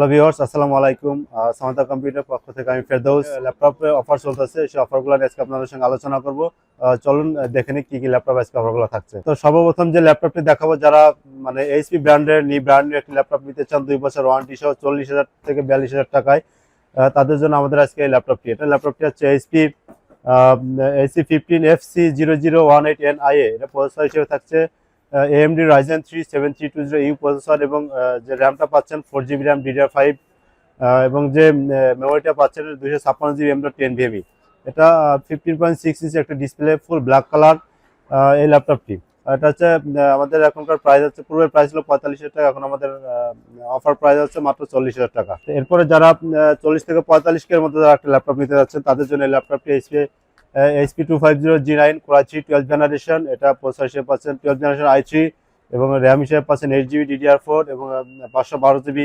Hello viewers, আসসালামু আলাইকুম। Samanta computer পক্ষ থেকে আমি ফেরদৌস। ল্যাপটপে অফার চলতেছে, সেই অফারগুলো আজকে আপনাদের সঙ্গে আলোচনা করব। চলুন দেখে নিই কি কি ল্যাপটপ আজকে অফারগুলো থাকছে। তো সর্বপ্রথম যে ল্যাপটপটি দেখাবো, যারা মানে এইচপি ব্র্যান্ডের নি ব্র্যান্ডের একটি ল্যাপটপ নিতে চান, দুই বছর ওয়ারেন্টি সহ চল্লিশ হাজার থেকে বিয়াল্লিশ হাজার টাকায় তাদের জন্য আমাদের আজকে এই ল্যাপটপটি। এটা ল্যাপটপটি হচ্ছে HP HP fifteen F C zero zero one eight N I A এটা প্রসেসর হিসেবে থাকছে AMD Ryzen three seven three two zero U processor এবং যে র্যামটা পাচ্ছেন four GB RAM DDR five এবং যে মেমোরিটা পাচ্ছেন দুশো ছাপ্পান্ন জিবি এম টেন ভিএমই এটা ফিফটিন পয়েন্ট সিক্স ইঞ্চি একটা ডিসপ্লে ফুল ব্ল্যাক কালার এই ল্যাপটপটি এটা হচ্ছে আমাদের এখনকার প্রাইস হচ্ছে, পূর্বের প্রাইস ছিল পঁয়তাল্লিশ হাজার টাকা, এখন আমাদের অফার প্রাইস হচ্ছে মাত্র চল্লিশ হাজার টাকা। এরপরে যারা চল্লিশ থেকে পঁয়তাল্লিশ কের মধ্যে যারা একটা ল্যাপটপ নিতে যাচ্ছেন, তাদের জন্য এই ল্যাপটপটি HP HP two five zero G nine কোরাচি twelve generation এটা পঁচাশি পাচ্ছেন টুয়েলভ জেনারেশন আই থ্রি এবং র্যাম হিসেবে পাচ্ছেন এইট জিবি ডিডিআর ফোর এবং পাঁচশো বারো জিবি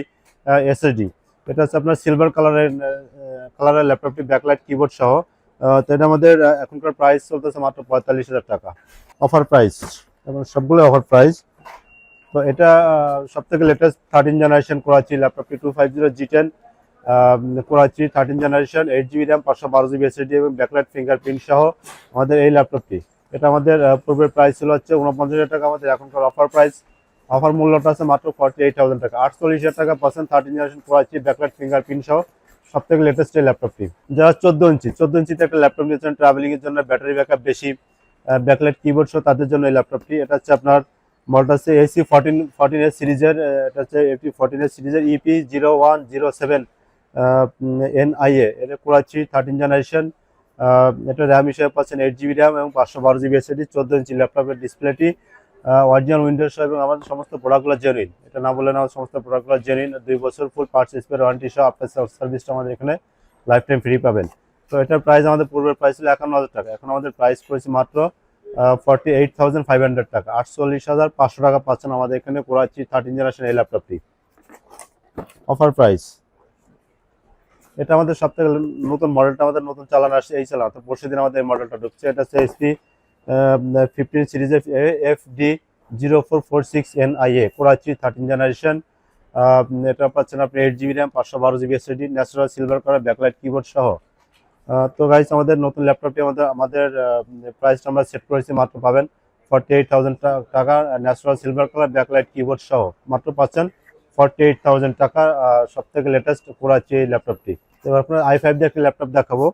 এসএসডি এটা হচ্ছে আপনার সিলভার কালারের কালারের ল্যাপটপটি ব্যাকলাইট কিবোর্ড সহ। তো এটা আমাদের এখনকার প্রাইস চলতেছে মাত্র পঁয়তাল্লিশ হাজার টাকা। অফার প্রাইস এবং সবগুলো অফার প্রাইস তো এটা সব থেকে লেটেস্ট থার্টিন জেনারেশন করাচ্ছি ল্যাপটপটি two five zero G ten করাচ্ছি thirteen generation eight GB RAM পাঁচশো বারো জিবি এসএসডি এবং ব্যাকলাইট ফিঙ্গারপ্রিন্ট সহ আমাদের এই ল্যাপটপটি এটা আমাদের পূর্বের প্রাইস ছিল হচ্ছে উনপঞ্চাশ হাজার টাকা, আমাদের এখনকার অফার প্রাইস অফার মূল্যটা আছে মাত্র ফর্টি এইট থাউজেন্ড টাকা। আটচল্লিশ হাজার টাকা পার্সেন্ট থার্টিন জেনারেশন করাচ্ছি ব্যাকলাইট ফিঙ্গারপ্রিন্ট সহ সব থেকে লেটেস্ট এই ল্যাপটপটি যারা চোদ্দ ইঞ্চি, চোদ্দ ইঞ্চিতে একটা ল্যাপটপ নিয়েছেন ট্রাভেলিং এর জন্য ব্যাটারি ব্যাকআপ বেশি ব্যাকলাইট কিবোর্ড সহ তাদের জন্য এই ল্যাপটপটি এটা হচ্ছে আপনার মডেলটা হচ্ছে এসি ফোরটিন ফোরটিন এস সিরিজের এটা হচ্ছে এফটি ফোরটিন এস সিরিজের EP zero one zero seven N I A এটা করাচ্ছি থার্টিন জেনারেশন এটা র্যাম হিসেবে পাচ্ছেন এইট জিবি র্যাম এবং পাঁচশো বারো জিবি এসএডি চোদ্দ ইঞ্চি ল্যাপটপের ডিসপ্লেটি অরিজিনাল উইন্ডোজ এবং আমাদের সমস্ত প্রোডাক্টগুলো জেনুইন এটা না বললে না আমাদের সমস্ত প্রোডাক্টগুলো জেনুইন দুই বছর ফুল পার্টস স্পেয়ার ওয়ারেন্টি সহ আপনার সার্ভিসটা আমাদের এখানে লাইফ টাইম ফ্রি পাবেন। তো এটার প্রাইস আমাদের পূর্বের প্রাইস ছিল একান্ন হাজার টাকা। এখন আমাদের প্রাইস করেছি মাত্র forty eight thousand five hundred টাকা। আটচল্লিশ হাজার পাঁচশো টাকা পাচ্ছেন আমাদের এখানে করাচ্ছি থার্টিন জেনারেশন এই ল্যাপটপটি অফার প্রাইস এটা আমাদের সব থেকে নতুন মডেলটা আমাদের নতুন চালান আসছে, এই চালানো। তো পরশু দিন আমাদের এই মডেলটা ঢুকছে। এটা হচ্ছে এসপি ফিফটিন সিরিজের F D zero four four six N I A করাচ্ছি থার্টিন জেনারেশন এটা পাচ্ছেন আপনি এইট জিবি র্যাম পাঁচশো বারো GB SSD natural silver colour backlight keyboard সহ। তো গাইস আমাদের নতুন ল্যাপটপটি আমাদের আমাদের প্রাইসটা আমরা সেট করেছি মাত্র পাবেন ফর্টি এইট থাউজেন্ড টাকা natural silver colour backlight keyboard সহ। মাত্র পাচ্ছেন ফর্টি এইট থাউজেন্ড টাকা সব থেকে লেটেস্ট করাচ্ছি এই ল্যাপটপটি এবার আপনার আই ফাইভ দিয়ে একটি ল্যাপটপ দেখাবো।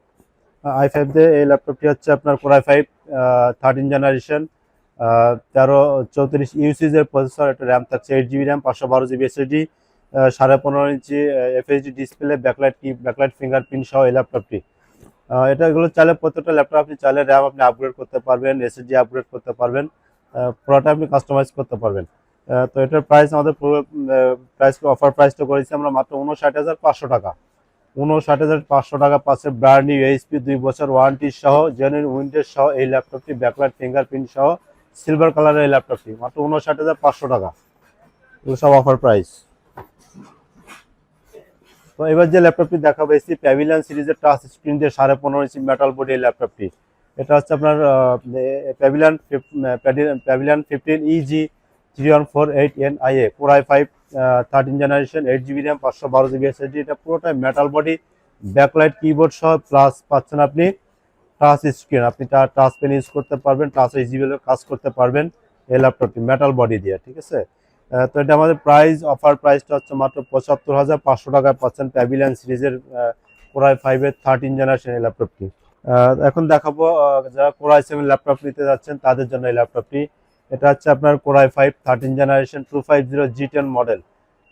আই ফাইভ দিয়ে এই ল্যাপটপটি হচ্ছে আপনার কোরআই ফাইভ থার্টিন জেনারেশন তেরো চৌত্রিশ ইউসিজের প্রসেসর একটা র্যাম থাকছে এইট জিবি র্যাম পাঁচশো বারো জিবি এসএসডি সাড়ে পনেরো ইঞ্চি FSD display backlight key backlight fingerprint সহ এই ল্যাপটপটি আহ, এটা চাইলে প্রত্যেকটা ল্যাপটপ আপনি চাইলে র্যাম আপনি আপগ্রেড করতে পারবেন এসএসডি আপগ্রেড করতে পারবেন পুরোটা আপনি কাস্টমাইজ করতে পারবেন। তো এটার প্রাইস আমাদের পুরো প্রাইস অফার প্রাইসটা করেছি আমরা মাত্র উনষাট হাজার পাঁচশো টাকা। উনষাট হাজার পাঁচশো টাকা পাচ্ছে ব্র্যান্ড নিউ এইচপি দুই বছর ওয়ারেন্টি সহ জেনুইন উইন্ডোজ সহ, এই ল্যাপটপটি ব্যাকলাইট ফিঙ্গারপ্রিন্ট সহ সিলভার কালারের এই ল্যাপটপটি মাত্র উনষাট হাজার পাঁচশো টাকা। এগুলো সব অফার প্রাইস তো এবার যে ল্যাপটপটি দেখাবো, এসি প্যাভিলিয়ান সিরিজের টাচ স্ক্রিন দিয়ে সাড়ে পনেরো ইঞ্চি মেটাল বডি এই ল্যাপটপটি এটা হচ্ছে আপনার Pavilion Pavilion fifteen EG three one four eight N I A four I five thirteen generation eight GB RAM পাঁচশো বারো জিবি এসএসডি এটা পুরোটাই মেটাল বডি ব্যাকলাইট কিবোর্ড সহ প্লাস পাচ্ছেন আপনি টাচ স্ক্রিন আপনি টাচ পেন ইউজ করতে পারবেন টাচ ইজিবেল কাজ করতে পারবেন এই ল্যাপটপটি মেটাল বডি দিয়ে, ঠিক আছে? তো এটা আমাদের প্রাইস অফার প্রাইসটা হচ্ছে মাত্র পঁচাত্তর হাজার পাঁচশো টাকায় পাচ্ছেন প্যাভিলিয়ন সিরিজের কোরআই ফাইভের থার্টিন জেনারেশন এই ল্যাপটপটি এখন দেখাবো যারা কোরআই সেভেন ল্যাপটপ নিতে যাচ্ছেন, তাদের জন্য এই ল্যাপটপটি এটা হচ্ছে আপনার core i five thirteen generation two five zero G ten model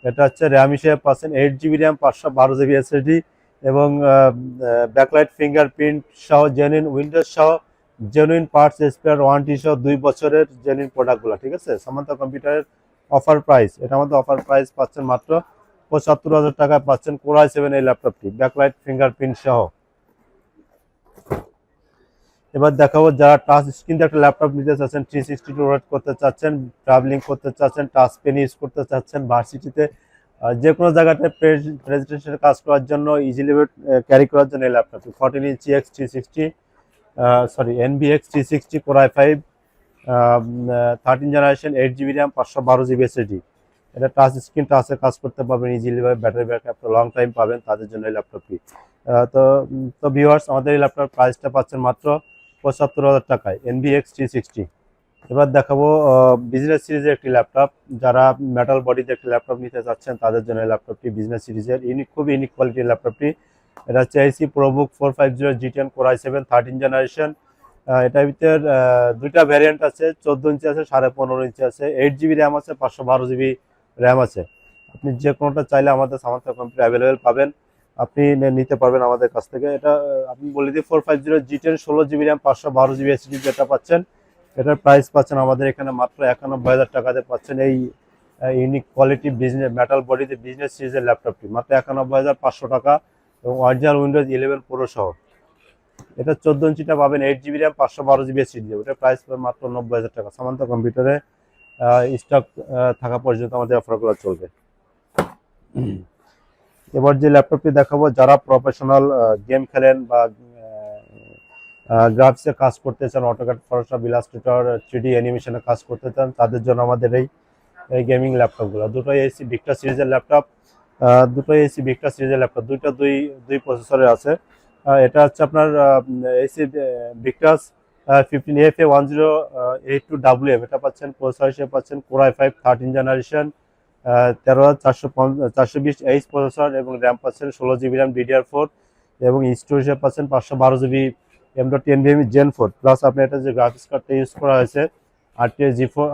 এটা হচ্ছে র্যাম হিসেবে পাচ্ছেন এইট জিবি র্যাম পাঁচশো বারো জিবি এসএসডি এবং ব্যাকলাইট ফিঙ্গারপ্রিন্ট সহ জেনুইন উইন্ডোজ সহ জেনুইন পার্টস স্পেয়ার ওয়ারেন্টি সহ দুই বছরের জেনুইন প্রোডাক্টগুলো ঠিক আছে? সামান্তা কম্পিউটারের অফার প্রাইস এটা আমাদের অফার প্রাইস পাচ্ছেন মাত্র পঁচাত্তর হাজার টাকায় পাচ্ছেন কোরআই সেভেন এই ল্যাপটপটি ব্যাকলাইট ফিঙ্গারপ্রিন্ট সহ। এবার দেখাবো যারা টাচ স্ক্রিন একটা ল্যাপটপ নিতে চাচ্ছেন থ্রি সিক্সটি রোড করতে চাচ্ছেন ট্রাভেলিং করতে চাচ্ছেন টাচ পেন ইউজ করতে চাচ্ছেন ভার্সিটিতে যে কোনো জায়গাতে প্রেজেন্টেশনের কাজ করার জন্য ইজিলি ক্যারি করার জন্য এই ল্যাপটপটি fourteen inch X three sixty sorry NB X three sixty core i five thirteen generation eight GB RAM পাঁচশো বারো জিবি এসএসডি এটা টাচ স্ক্রিন টাচে কাজ করতে পারবেন ইজিলি ভাবে ব্যাটারি ব্যাকআপ লং টাইম পাবেন, তাদের জন্য এই ল্যাপটপটি তো তো ভিউয়ার্স আমাদের এই ল্যাপটপ প্রাইসটা পাচ্ছেন মাত্র পঁচাত্তর হাজার টাকায় এনবিএক্স থ্রি সিক্সটি এবার দেখাবো বিজনেস সিরিজের একটি ল্যাপটপ যারা মেটাল বডিতে একটি ল্যাপটপ নিতে চাচ্ছেন, তাদের জন্য ল্যাপটপটি বিজনেস সিরিজের ইউনিক খুব ইউনিক কোয়ালিটির ল্যাপটপটি এটা হচ্ছে আইসি ProBook four five zero GTN core I seven thirteen generation এটার ভিতর দুইটা ভ্যারিয়েন্ট আছে, চোদ্দ ইঞ্চি আছে, সাড়ে পনেরো ইঞ্চি আছে। এইট জিবি র্যাম আছে, পাঁচশো বারো জিবি র্যাম আছে। আপনি যে কোনোটা চাইলে আমাদের সামান্তা কম্পিউটার অ্যাভেলেবেল পাবেন। আপনি নিতে পারবেন আমাদের কাছ থেকে। এটা আপনি বলে দিই four five zero G ten ষোলো জিবি র্যাম পাঁচশো বারো জিবি এসডি যেটা পাচ্ছেন। এটার প্রাইস পাচ্ছেন আমাদের এখানে মাত্র একানব্বই হাজার টাকাতে পাচ্ছেন এই ইউনিক কোয়ালিটি বিজনেস মেটাল বডিতে বিজনেস সিরিজের ল্যাপটপটি মাত্র একানব্বই হাজার পাঁচশো টাকা এবং অরিজিনাল উইন্ডোজ ইলেভেন প্রো সহ। এটা চোদ্দ ইঞ্চিটা পাবেন এইট জিবি র্যাম পাঁচশো বারো জিবি এসডি ওটার প্রাইস পাবেন মাত্র নব্বই হাজার টাকা। সামান্ত কম্পিউটারে স্টক থাকা পর্যন্ত আমাদের অফারগুলো চলবে। এবার যে ল্যাপটপটি দেখাবো, যারা প্রফেশনাল গেম খেলেন বা গ্রাফিক্সে কাজ করতে চান AutoCAD Photoshop Illustrator three D অ্যানিমেশনে কাজ করতে চান, তাদের জন্য আমাদের এই এই গেমিং ল্যাপটপগুলো দুটোই এসি ভিক্টা সিরিজের ল্যাপটপ দুটোই এসি ভিক্টা সিরিজের ল্যাপটপ দুইটা দুই দুই প্রসেসরে আছে। এটা হচ্ছে আপনার AC Victus fifteen F A one zero eight two W M এটা পাচ্ছেন প্রসেসর হিসেবে পাচ্ছেন কোরআই ফাইভ থার্টিন জেনারেশন তেরো চারশো চারশো বিশ এইচ এবং র্যাম পাচ্ছেন ষোলো জিবি র্যাম ডিডিআর ফোর এবং স্টোরেজ পাচ্ছেন পাঁচশো বারো GB M dot ten VM Gen four plus আপনার এটা যে গ্রাফিক্স কার্ডটা ইউজ করা হয়েছে RTX G four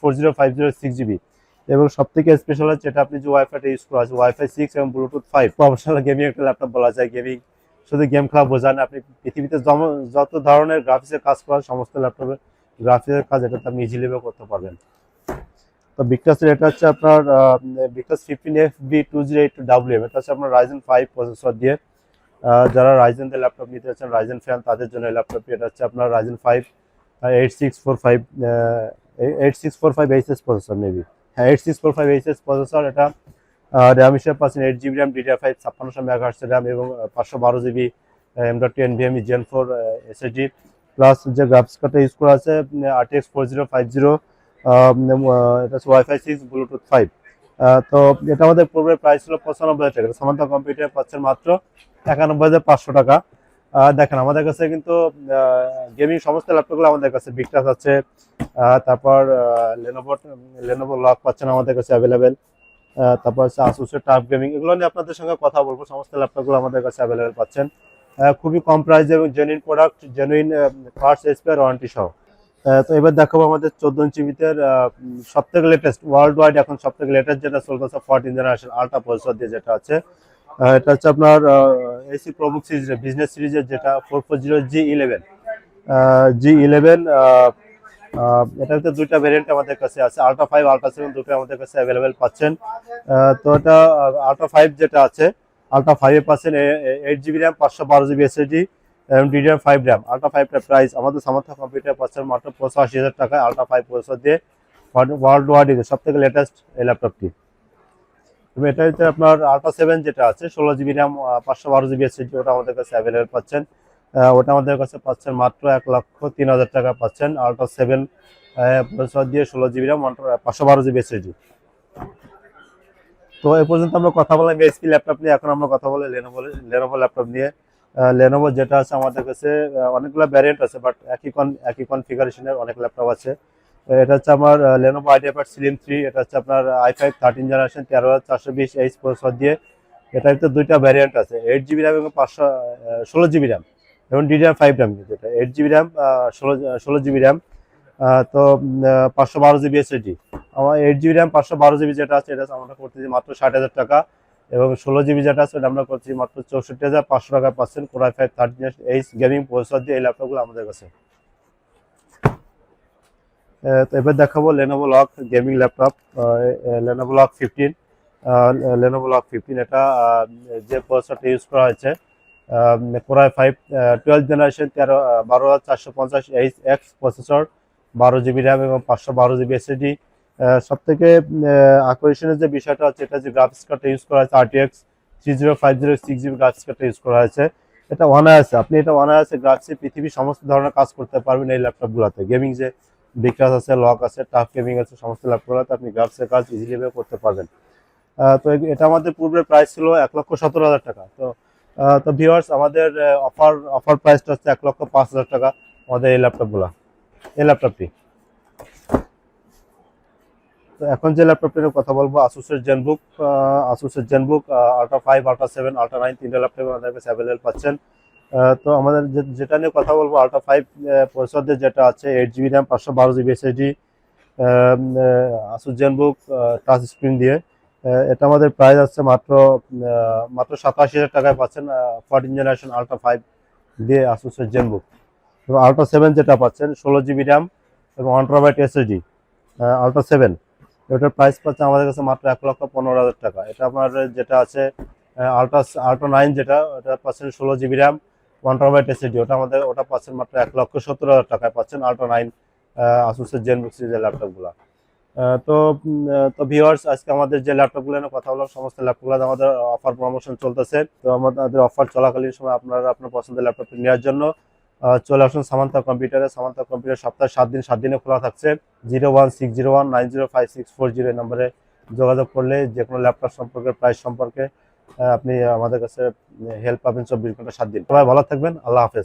four zero five zero six GB এবং সব থেকে স্পেশাল হচ্ছে এটা আপনি যে ওয়াইফাইটা ইউজ করা আছে ওয়াইফাই সিক্স এবং ব্লুটুথ ফাইভ প্রফেশনাল গেমিং একটা ল্যাপটপ বলা যায় গেমিং শুধু গেম খেলা বোঝান আপনি পৃথিবীতে যত ধরনের গ্রাফিক্সের কাজ করার সমস্ত ল্যাপটপে গ্রাফিক্সের কাজ এটা আপনি ইজিলি করতে পারবেন। তো বিকাসের এটা হচ্ছে আপনার বিকাশ fifteen F B two zero eight W M এটা হচ্ছে আপনার রাইজেন ফাইভ প্রসেসর দিয়ে। যারা রাইজেন দিয়ে ল্যাপটপ নিতে চাচ্ছেন রাইজেন ফ্যান তাদের জন্য ল্যাপটপটি এটা হচ্ছে আপনার Ryzen five eight six four five eight six four five H S processor maybe হ্যাঁ eight six four five HS processor এটা র্যাম হিসেবে পাচ্ছেন eight GB RAM DDR five ছাপ্পান্নশো মেগাহার্সের র্যাম এবং পাঁচশো বারো GB M dot ten VME Gen four SSD plus যে graphics কার্ডটা ইউজ করা আছে RTX four zero five zero এটা হচ্ছে ওয়াইফাই সিক্স ব্লুটুথ ফাইভ তো এটা আমাদের পূর্বের প্রাইস ছিল পঁচানব্বই টাকা। সামান্তা কম্পিউটার পাচ্ছেন মাত্র একানব্বই হাজার পাঁচশো টাকা। দেখেন, আমাদের কাছে কিন্তু গেমিং সমস্ত ল্যাপটপগুলো আমাদের কাছে বিগটাস আছে। তারপর লেনোভো লেনোভো লক পাচ্ছেন আমাদের কাছে অ্যাভেলেবেল তারপর হচ্ছে আসুসের টাফ গেমিং এগুলো নিয়ে আপনাদের সঙ্গে কথা বলব। সমস্ত ল্যাপটপগুলো আমাদের কাছে অ্যাভেলেবেল পাচ্ছেন। খুবই কম প্রাইস এবং জেনুইন প্রোডাক্ট জেনুইন পার্টস এসপিআর ওয়ারেন্টি সহ। তো এবার দেখাবো আমাদের চোদ্দ ইঞ্চি ভিতর সব থেকে লেটেস্ট ওয়ার্ল্ড ওয়াইড এখন সব থেকে লেটেস্ট যেটা চলতেছে ফোরটিন জেনারেশন আল্ট্রা প্রসেসর দিয়ে যেটা আছে। এটা হচ্ছে আপনার এসি প্রবুক সিরিজের বিজনেস সিরিজের যেটা four four zero G eleven G eleven এটার ভিতরে দুইটা ভেরিয়েন্ট আমাদের কাছে আছে আল্ট্রা ফাইভ আল্ট্রা সেভেন দুটো আমাদের কাছে অ্যাভেলেবেল পাচ্ছেন। তো এটা আল্ট্রা ফাইভ যেটা আছে আল্ট্রা ফাইভে পাচ্ছেন এইট জিবি র্যাম পাঁচশো বারো জিবি এসএসডি এবং ডিডিআর ফাইভ র্যাম আল্ট্রা ফাইভটার প্রাইস আমাদের সামর্থ্য কম্পিউটার পাচ্ছেন মাত্র পঁচাশি হাজার টাকায় আল্ট্রা ফাইভ প্রসেসর দিয়ে ওয়ার্ল্ড ওয়াইড সব থেকে লেটেস্ট এই ল্যাপটপটি এবং এটা হচ্ছে আপনার আল্ট্রা সেভেন যেটা আছে, ষোলো জিবি র্যাম পাঁচশো বারো জিবি এসএসডি ওটা আমাদের কাছে অ্যাভেলেবেল পাচ্ছেন। ওটা আমাদের কাছে পাচ্ছেন মাত্র এক লক্ষ তিন হাজার টাকা পাচ্ছেন আল্ট্রা সেভেন প্রসেসর দিয়ে ষোলো জিবি র্যাম পাঁচশো বারো জিবি এসএসডি তো এই পর্যন্ত আমরা কথা বললাম এসপি ল্যাপটপ নিয়ে, এখন আমরা কথা বলি লেনোভো লেনোভো ল্যাপটপ নিয়ে। লেনোভো যেটা আছে আমাদের কাছে অনেকগুলো ভ্যারিয়েন্ট আছে বাট একই কন একই কনফিগারেশনের অনেক ল্যাপটপ আছে। এটা হচ্ছে আমার Lenovo idea pad slim three এটা হচ্ছে আপনার আই ফাইভ থার্টিন জেনারেশন তেরো হাজার চারশো বিশ এইচ প্রসেসর দিয়ে। এটা ভিতরে দুইটা ভ্যারিয়েন্ট আছে এইট জিবি র্যাম এবং পাঁচশো ষোলো জিবি র্যাম এবং ডিডিআর ফাইভ র্যাম কিন্তু এটা। এইট জিবি র্যাম ষোলো ষোলো জিবি র্যাম তো পাঁচশো বারো জিবি এসএসডি আমার এইট জিবি র্যাম পাঁচশো বারো জিবি যেটা আছে, এটা আমরা করতেছি মাত্র ষাট হাজার টাকা। এবং ষোলো জিবি যেটা আছে এটা আমরা করছি মাত্র চৌষট্টি হাজার পাঁচশো টাকা পাচ্ছেন। Core i five thirteen H gaming processor দিয়ে এই ল্যাপটপগুলো আমাদের কাছে। তো এবার দেখাবো Lenovo LOQ gaming laptop Lenovo LOQ fifteen Lenovo LOQ fifteen এটা যে প্রসেসরটা ইউজ করা হয়েছে কোরআই ফাইভ টুয়েলভ জেনারেশন তেরো বারো হাজার চারশো পঞ্চাশ এইচ এক্স প্রসেসর বারো জিবি র্যাম এবং পাঁচশো বারো জিবি এসএসডি সব থেকে আকর্ষণের যে বিষয়টা হচ্ছে এটা যে গ্রাফিক্স কার্ডটা ইউজ করা হয়েছে RTX three zero five zero six GB graphics কার্ডটা ইউজ করা হয়েছে। এটা আছে আপনি এটা ওয়ান আছে গ্রাফিক্সে পৃথিবীর সমস্ত ধরনের কাজ করতে পারবেন এই ল্যাপটপগুলোতে গেমিং যে বিকাশ আছে লক আছে টাফ গেমিং আছে, সমস্ত ল্যাপটপগুলোতে আপনি গ্রাফসের কাজ ইজিলি করতে পারবেন। তো এটা আমাদের পূর্বের প্রাইস ছিল এক লক্ষ সতেরো হাজার টাকা। তো তো ভিউয়ার্স আমাদের অফার অফার প্রাইসটা হচ্ছে এক লক্ষ পাঁচ হাজার টাকা আমাদের এই ল্যাপটপগুলো এই ল্যাপটপটি এখন যে ল্যাপটপটি নিয়ে কথা বলব আসুসের Zenbook আসুসের Zenbook ultra five ultra seven ultra nine তিনটে ল্যাপটপ আমাদের কাছে অ্যাভেলেবল পাচ্ছেন। তো আমাদের যেটা নিয়ে কথা বলব আল্ট্রা ফাইভ প্রসেসরদের যেটা আছে এইট জিবি র্যাম পাঁচশো বারো GB SSD Asus Zenbook touch screen দিয়ে। এটা আমাদের প্রাইস আছে মাত্র মাত্র সাতাশি হাজার টাকায় পাচ্ছেন ফোরটিন জেনারেশন আল্ট্রা ফাইভ দিয়ে আসুসের জেনবুক এবং আল্ট্রা সেভেন যেটা পাচ্ছেন, ষোলো জিবি র্যাম এবং আন্ট্রাবাইট এসএসডি আল্ট্রা সেভেন এটার প্রাইস পাচ্ছে আমাদের কাছে মাত্র এক লক্ষ পনেরো হাজার টাকা। এটা আপনার যেটা আছে আল্ট্রা আল্ট্রা নাইন যেটা, ওটা পাচ্ছেন ষোলো GB RAM one terabyte SSD ওটা আমাদের, ওটা পাচ্ছেন মাত্র এক লক্ষ সত্তর হাজার টাকায় পাচ্ছেন আল্ট্রা নাইন আসুসের জেনবুক সিরিজের ল্যাপটপগুলো তো তো ভিউয়ার্স আজকে আমাদের যে ল্যাপটপগুলো নিয়ে কথা বললাম, সমস্ত ল্যাপটপগুলো আমাদের অফার প্রমোশন চলতেছে। তো আমাদের অফার চলাকালীন সময় আপনারা আপনার পছন্দের ল্যাপটপটি নেওয়ার জন্য চলে আসুন সামান্তা কম্পিউটারে। সামান্তা কম্পিউটার সপ্তাহে সাত দিন, সাত দিনে খোলা থাকছে। Zero one six zero one nine zero five six four zero নম্বরে যোগাযোগ করলে যে কোনো ল্যাপটপ সম্পর্কে, প্রাইস সম্পর্কে আপনি আমাদের কাছে হেল্প পাবেন চব্বিশ ঘণ্টা সাত দিন। সবাই ভালো থাকবেন। আল্লাহ হাফেজ।